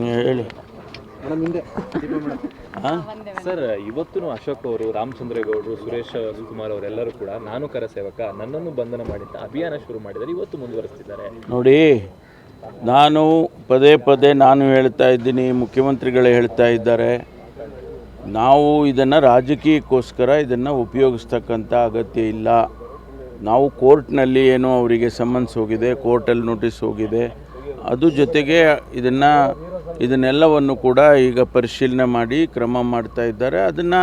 ಹೇಳಿ. ಹಾಂ? ಸರ್ ಇವತ್ತು ಅಶೋಕ್ ಅವರು ರಾಮಚಂದ್ರೇಗೌಡರು ಸುರೇಶ್ ಕುಮಾರ್ ಅವರೆಲ್ಲರೂ ಕೂಡ ನಾನು ಕರ ಸೇವಕ ನನ್ನನ್ನು ಬಂಧನ ಮಾಡಿದ್ದ ಅಭಿಯಾನ ಶುರು ಮಾಡಿದ್ದಾರೆ ಇವತ್ತು ಮುಂದುವರಿಸ್ತಿದ್ದಾರೆ. ನೋಡಿ ನಾನು ಪದೇ ಪದೇ ನಾನು ಹೇಳ್ತಾ ಇದ್ದೀನಿ ಮುಖ್ಯಮಂತ್ರಿಗಳೇ ಹೇಳ್ತಾ ಇದ್ದಾರೆ. ನಾವು ಇದನ್ನು ರಾಜಕೀಯಕ್ಕೋಸ್ಕರ ಇದನ್ನು ಉಪಯೋಗಿಸ್ತಕ್ಕಂಥ ಅಗತ್ಯ ಇಲ್ಲ. ನಾವು ಕೋರ್ಟ್ನಲ್ಲಿ ಏನೋ ಅವರಿಗೆ ಸಮನ್ಸ್ ಹೋಗಿದೆ ಕೋರ್ಟಲ್ಲಿ ನೋಟಿಸ್ ಹೋಗಿದೆ. ಅದು ಜೊತೆಗೆ ಇದನ್ನು ಇದನ್ನೆಲ್ಲವನ್ನು ಕೂಡ ಈಗ ಪರಿಶೀಲನೆ ಮಾಡಿ ಕ್ರಮ ಮಾಡ್ತಾ ಇದ್ದಾರೆ. ಅದನ್ನು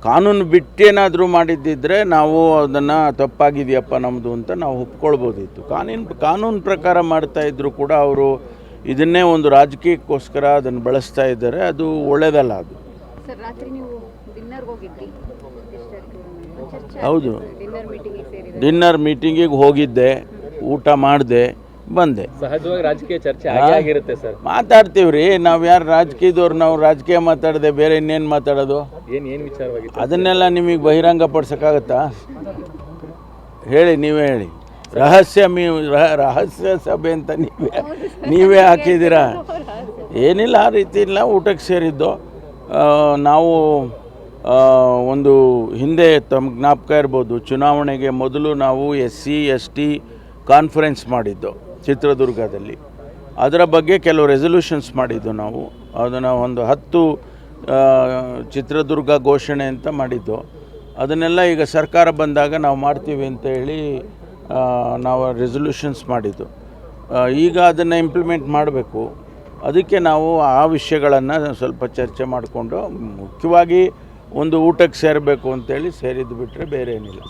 ಕಾನೂನು ಬಿಟ್ಟೇನಾದರೂ ಮಾಡಿದ್ದಿದ್ರೆ ನಾವು ಅದನ್ನು ತಪ್ಪಾಗಿದೆಯಪ್ಪ ನಮ್ಮದು ಅಂತ ನಾವು ಒಪ್ಕೊಳ್ಬೋದಿತ್ತು. ಕಾನೂನು ಕಾನೂನು ಪ್ರಕಾರ ಮಾಡ್ತಾ ಇದ್ದರೂ ಕೂಡ ಅವರು ಇದನ್ನೇ ಒಂದು ರಾಜಕೀಯಕ್ಕೋಸ್ಕರ ಅದನ್ನು ಬಳಸ್ತಾ ಇದ್ದಾರೆ. ಅದು ಒಳ್ಳೆಯದಲ್ಲ ಅದು. ಹೌದು. ಡಿನ್ನರ್ ಮೀಟಿಂಗಿಗೆ ಹೋಗಿದ್ದೆ ಊಟ ಮಾಡಿದೆ. ಬಂದೆ. ಸಹಜವಾಗಿ ರಾಜಕೀಯ ಚರ್ಚೆ ಆಗೇ ಆಗಿರುತ್ತೆ ಸರ್. ಮಾತಾಡ್ತೀವಿ ರೀ ನಾವು ಯಾರು ರಾಜಕೀಯದವ್ರು ನಾವು ರಾಜಕೀಯ ಮಾತಾಡದೆ ಬೇರೆ ಇನ್ನೇನು ಮಾತಾಡೋದು? ಏನು ಏನು ವಿಚಾರವಾಗಿ ಅದನ್ನೆಲ್ಲ ನಿಮಗೆ ಬಹಿರಂಗ ಪಡಿಸೋಕ್ಕಾಗತ್ತಾ? ಹೇಳಿ ನೀವೇ ಹೇಳಿ. ರಹಸ್ಯ ಮೀ ರಹಸ್ಯ ಸಭೆ ಅಂತ ನೀವೇ ನೀವೇ ಹಾಕಿದ್ದೀರಾ? ಏನಿಲ್ಲ ಆ ರೀತಿ ಇಲ್ಲ ಊಟಕ್ಕೆ ಸೇರಿದ್ದು. ನಾವು ಒಂದು ಹಿಂದೆ ತಮ್ಮ ಜ್ಞಾಪಕ ಇರ್ಬೋದು ಚುನಾವಣೆಗೆ ಮೊದಲು ನಾವು S C S T conference ಮಾಡಿದ್ದು. ಚಿತ್ರದುರ್ಗದಲ್ಲಿ. ಅದರ ಬಗ್ಗೆ ಕೆಲವು ರೆಸೊಲ್ಯೂಷನ್ಸ್ ಮಾಡಿದ್ದು ನಾವು. ಅದನ್ನು ಒಂದು ಹತ್ತು ಚಿತ್ರದುರ್ಗ ಘೋಷಣೆ ಅಂತ ಮಾಡಿದ್ದು. ಅದನ್ನೆಲ್ಲ ಈಗ ಸರ್ಕಾರ ಬಂದಾಗ ನಾವು ಮಾಡ್ತೀವಿ ಅಂತ ಹೇಳಿ ನಾವು ರೆಸೊಲ್ಯೂಷನ್ಸ್ ಮಾಡಿದ್ದು. ಈಗ ಅದನ್ನು ಇಂಪ್ಲಿಮೆಂಟ್ ಮಾಡಬೇಕು. ಅದಕ್ಕೆ ನಾವು ಆ ವಿಷಯಗಳನ್ನು ಸ್ವಲ್ಪ ಚರ್ಚೆ ಮಾಡಿಕೊಂಡು, ಮುಖ್ಯವಾಗಿ ಒಂದು ಊಟಕ್ಕೆ ಸೇರಬೇಕು ಅಂತೇಳಿ ಸೇರಿದ್ದು ಬಿಟ್ಟರೆ ಬೇರೆ ಏನಿಲ್ಲ